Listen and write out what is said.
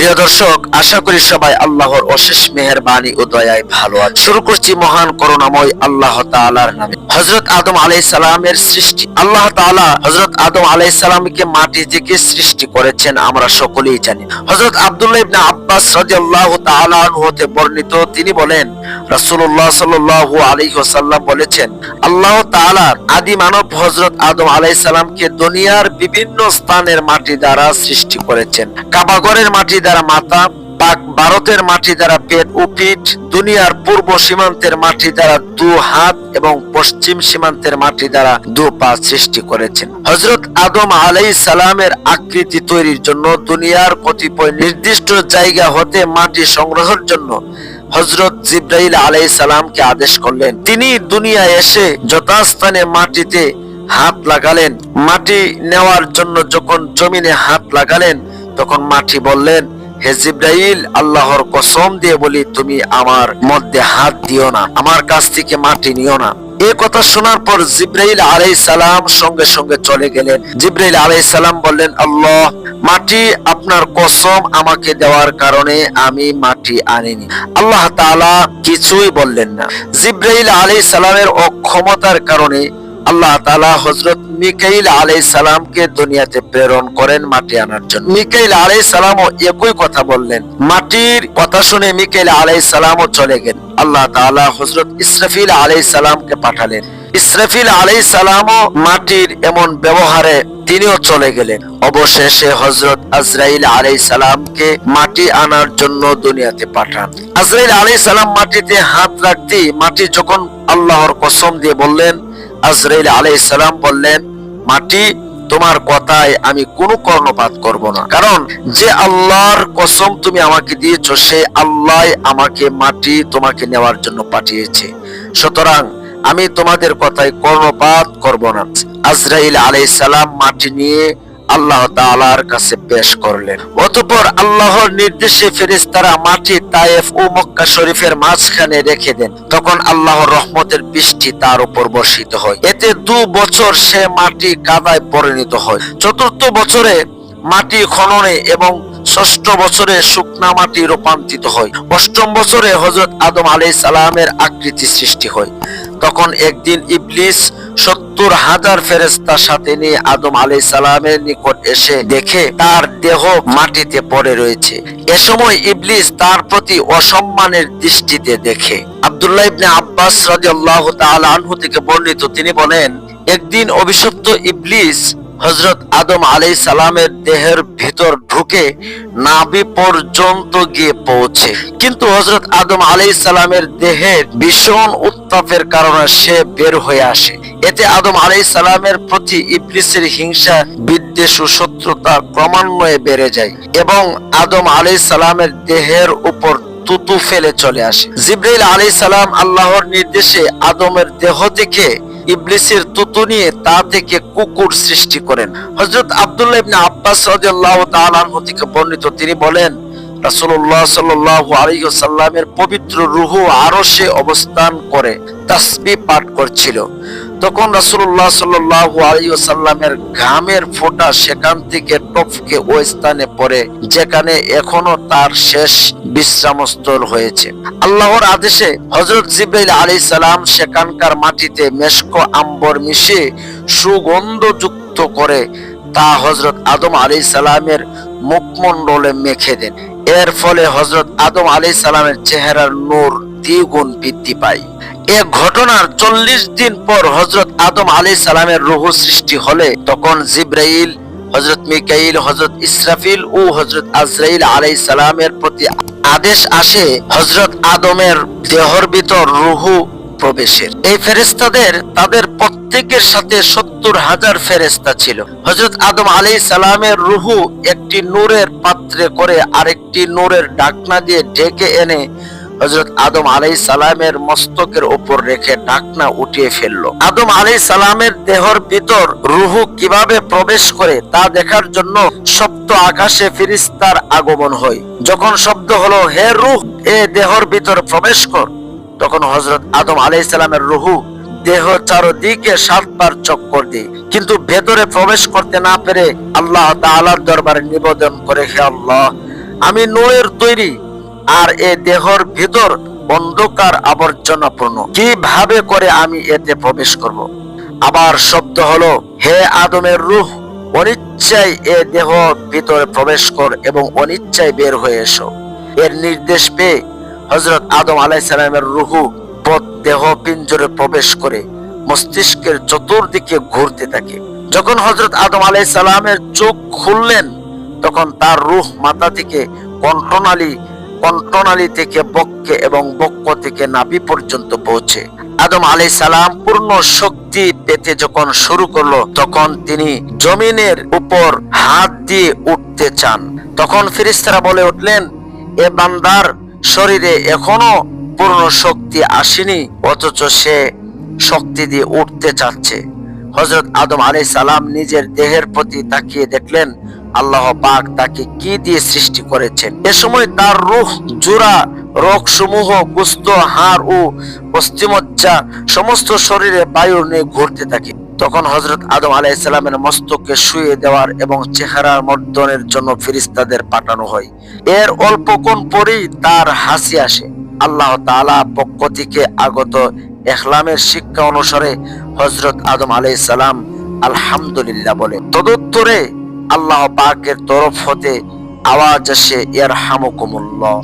প্রিয় দর্শক, আশা করি সবাই আল্লাহর অশেষ মেহেরবানি ও দয়ায় ভালো আছে শুরু করছি মহান করুণাময় আল্লাহ তাআলার নামে। হযরত আদম আলাইহিস সালামের সৃষ্টি। আল্লাহ তাআলা হযরত আদম আলাইহিস সালামকে মাটি থেকে সৃষ্টি করেছেন, আমরা সকলেই জানি। হযরত আব্দুল্লাহ ইবনে আব্বাস রাদিয়াল্লাহু তাআলা হতে বর্ণিত, তিনি বলেন, রাসূলুল্লাহ সাল্লাল্লাহু আলাইহি ওয়াসাল্লাম বলেছেন, আল্লাহ তাআলা আদি মানব হযরত আদম আলাইহিস সালামকে দুনিয়ার বিভিন্ন স্থানের মাটি দ্বারা সৃষ্টি করেছেন। কাবাগরের মাটি দ্বারা মাথা পাক ভারতের মাটি দ্বারা পেট ও পিঠ, দুনিয়ার পূর্ব সীমান্তের মাটি দ্বারা দু হাত এবং পশ্চিম সীমান্তের মাটি দ্বারা দু পা সৃষ্টি করেছেন। হজরত আদম আলাই সালামের আকৃতি তৈরির জন্য দুনিয়ার কতিপয় নির্দিষ্ট জায়গা হতে মাটি সংগ্রহের জন্য হজরত জিব্রাইল আলাই সালামকে আদেশ করলেন। তিনি দুনিয়ায় এসে যথাস্থানে মাটিতে হাত লাগালেন। মাটি নেওয়ার জন্য যখন জমিনে হাত লাগালেন, তখন মাটি বললেন হে জিব্রাইল, আল্লাহর কসম দিয়ে বলি, তুমি আমার মধ্যে হাত দিও না, আমার কাছ থেকে মাটি নিও না। এ কথা শোনার পর জিব্রাইল আলাই সালাম সঙ্গে সঙ্গে চলে গেলেন। জিব্রাইল আলাই সালাম বললেন, আল্লাহ, মাটি আপনার কসম আমাকে দেওয়ার কারণে আমি মাটি আনিনি। আল্লাহ কিছুই বললেন না। জিব্রাইল আলাই সালামের অক্ষমতার কারণে আল্লাহ হযরত মিকাইল আলাইহিস সালামকে দুনিয়াতে প্রেরণ করেন মাটি আনার জন্য। মিকাইল আলাইহিস সালামও একই কথা বললেন। মাটির কথা শুনে মিকাইল আলাইহিস সালামও চলে গেলেন। আল্লাহ তাআলা হযরত ইসরাফিল আলাইহিস সালামকে পাঠালেন। ইসরাফিল আলাইহিস সালামও মাটির এমন ব্যবহারে তিনিও চলে গেলেন। অবশেষে হযরত আজরাইল আলাইহিস সালামকে মাটি আনার জন্য দুনিয়াতে পাঠান। আজরাইল আলাইহিস সালাম মাটিতে হাত রাখতেই মাটি যখন আল্লাহর কসম দিয়ে বললেন আজরাইল আলাইহিস সালাম বললেন, মাটি তোমার কথায় আমি কোনো কর্ণপাত করব না। কারণ যে আল্লাহর কসম তুমি আমাকে দিয়েছ, সে আল্লাহ আমাকে মাটি তোমাকে নেওয়ার জন্য পাঠিয়েছে। সুতরাং আমি তোমাদের কথায় কর্ণপাত করব না। আজরাইল আলাই সালাম মাটি নিয়ে আল্লাহ তাআলার কাছে পেশ করলেন। অতঃপর আল্লাহর নির্দেশে ফেরেশতারা মাটি তায়েফ ও মক্কা শরীফের মাঝখানে রেখে দেন। তখন আল্লাহর রহমতের বৃষ্টি তার উপর বর্ষিত হয়। এতে দু বছর সে মাটি কাদায় পরিণত হয়। চতুর্থ বছরে মাটি খননে এবং ষষ্ঠ বছরে শুকনা মাটি রূপান্তরিত হয়। অষ্টম বছরে হজরত আদম আলাই সালামের আকৃতি সৃষ্টি হয়। তখন একদিন ইবলিস সত্তর হাজার ফেরেস্তার সাথে নিয়ে আদম আলাই সালামের নিকট এসে দেখে তার দেহ মাটিতে পড়ে রয়েছে। এ সময় ইবলিস তার প্রতি অসম্মানের দৃষ্টিতে দেখে। আব্দুল্লাহ ইবনে আব্বাস রাদিয়াল্লাহু তাআলা আনহু থেকে বর্ণিত, তিনি বলেন, একদিন অভিশপ্ত ইবলিস হজরত আদম আলাই সালামের দেহের ভিতর ঢুকে নাভি পর্যন্ত গিয়ে পৌঁছে। কিন্তু হজরত আদম আলাই সালামের দেহের ভীষণ উত্তাপের কারণে সে বের হয়ে আসে। এতে আদম আলাই সালামের প্রতি ইবলিসের হিংসা, বিদ্বেষ ও শত্রুতা ক্রমান্বয়ে বেড়ে যায় এবং আদম আলাই সালামের দেহের উপর তুতু ফেলে চলে আসে। জিব্রাইল আলাই সালাম আল্লাহর নির্দেশে আদমের দেহ থেকে ইবলিসের তুতু নিয়ে তা থেকে কুকুর সৃষ্টি করেন। হযরত আব্দুল্লাহ ইবনে আব্বাস রাদিয়াল্লাহু তাআলা থেকে বর্ণিত তিনি বলেন, রাসূলুল্লাহ সাল্লাল্লাহু আলাইহি ওয়াসাল্লামের পবিত্র রূহু আরশে অবস্থান করে, তাসবিহ পাঠ করছিল। তখন রাসূলুল্লাহ সাল্লাল্লাহু আলাইহি ওয়াসাল্লামের ঘামের ফোঁটা সেখান থেকে টপকে ওই স্থানে পড়ে, যেখানে এখনও তার শেষ বিশ্রামস্থল হয়েছে। আল্লাহর আদেশে হযরত জিব্রাইল আলাইহিস সালাম সেখানকার মাটিতে মেশকো আম্বর মিশিয়ে সুগন্ধযুক্ত করে তা হজরত আদম আলাইহিস সালামের মুখমণ্ডলে মেখে দেন। এর ফলে হজরত আদম আলাইহিস সালামের চেহারার নূর দ্বিগুণ বৃদ্ধি পায়। এ ঘটনার চল্লিশ দিন পর হজরত আদম আলী সালামের রুহ সৃষ্টি হলে, তখন জিব্রাইল, হজরত মিকাইল, হজরত ইসরাফিল ও হজরত আজরাইল আলাই সালামের প্রতি আদেশ আসে হজরত আদমের দেহর ভিতর রুহু প্রবেশের। এই ফেরেস্তাদের তাদের প্রত্যেকের সাথে সত্তর হাজার ফেরেস্তা ছিল। হজরত আদম আলী সালামের রুহু একটি নূরের পাত্রে করে আরেকটি নূরের ডাকনা দিয়ে ডেকে এনে হজরত আদম আলাই সালামের মস্তকের উপর রেখে ডাকনা উঠিয়ে ফেলল। আদম আলাই সালামের দেহর ভিতর রুহু কীভাবে প্রবেশ করে তা দেখার জন্য সপ্ত আকাশে ফিরিস্তার আগমন হয়। যখন শব্দ হলো, হে রুহ, এ দেহর ভিতর প্রবেশ কর। তখন হজরত আদম আলাই সালামের রুহু দেহ চারদিকে সাতবার চক্কর দিয়ে। কিন্তু ভেতরে প্রবেশ করতে না পেরে আল্লাহ তাআলার দরবারে নিবেদন করে, হে আল্লাহ, আমি নোয়ের তৈরি আর এ দেহর ভিতর অন্ধকার আবর্জনাপূর্ণ কীভাবে করে আমি এতে প্রবেশ করব? আবার শব্দ হলো, হে আদমের রুহ, অনিচ্ছায় এ দেহ ভিতরে প্রবেশ কর এবং অনিচ্ছায় বের হয়ে এসো। এর নির্দেশ পেয়ে হজরত আদম আলাইসালামের রুহু পথ দেহ পিঞ্জরে প্রবেশ করে মস্তিষ্কের চতুর্দিকে ঘুরতে থাকে। যখন হজরত আদম আলাইসালামের চোখ খুললেন, তখন তার রুহ মাথা থেকে কণ্ঠনালী কণ্ঠনালী থেকে বক্ষে এবং বক্ষ থেকে নাভি পর্যন্ত পৌঁছে। আদম আলাই সালাম পূর্ণ শক্তি পেতে যখন শুরু করল, তখন তিনি জমিনের উপর হাত দিয়ে উঠতে চান। তখন ফিরিস্তারা বলে উঠলেন, এ বান্দার শরীরে এখনও পূর্ণ শক্তি আসেনি, অথচ সে শক্তি দিয়ে উঠতে চাচ্ছে। হজরত আদম আলাই সালাম নিজের দেহের প্রতি তাকিয়ে দেখলেন আল্লাহ পাক তাকে কি দিয়ে সৃষ্টি করেছেন? এ সময় তার রূহ, জোড়া রোগ সমূহ গুস্ত, হাড় ও অস্থিমজ্জা সমস্ত শরীরে বায়ু নিয়ে ঘুরতে থাকে। তখন হজরত আদম আলাইসালামের মস্তকে শুয়ে দেওয়ার এবং চেহারার মর্দনের জন্য ফিরিস্তাদের পাঠানো হয়। এর অল্পক্ষণ পরেই তার হাসি আসে। আল্লাহ তাআলা পক্ষ থেকে আগত এখলামের শিক্ষা অনুসারে হজরত আদম আলাইসালাম আলহামদুলিল্লাহ বলে। তদুত্তরে আল্লাহ পাকের তরফ হতে আওয়াজ আসে ইয়ার হামুকুমুল্লাহ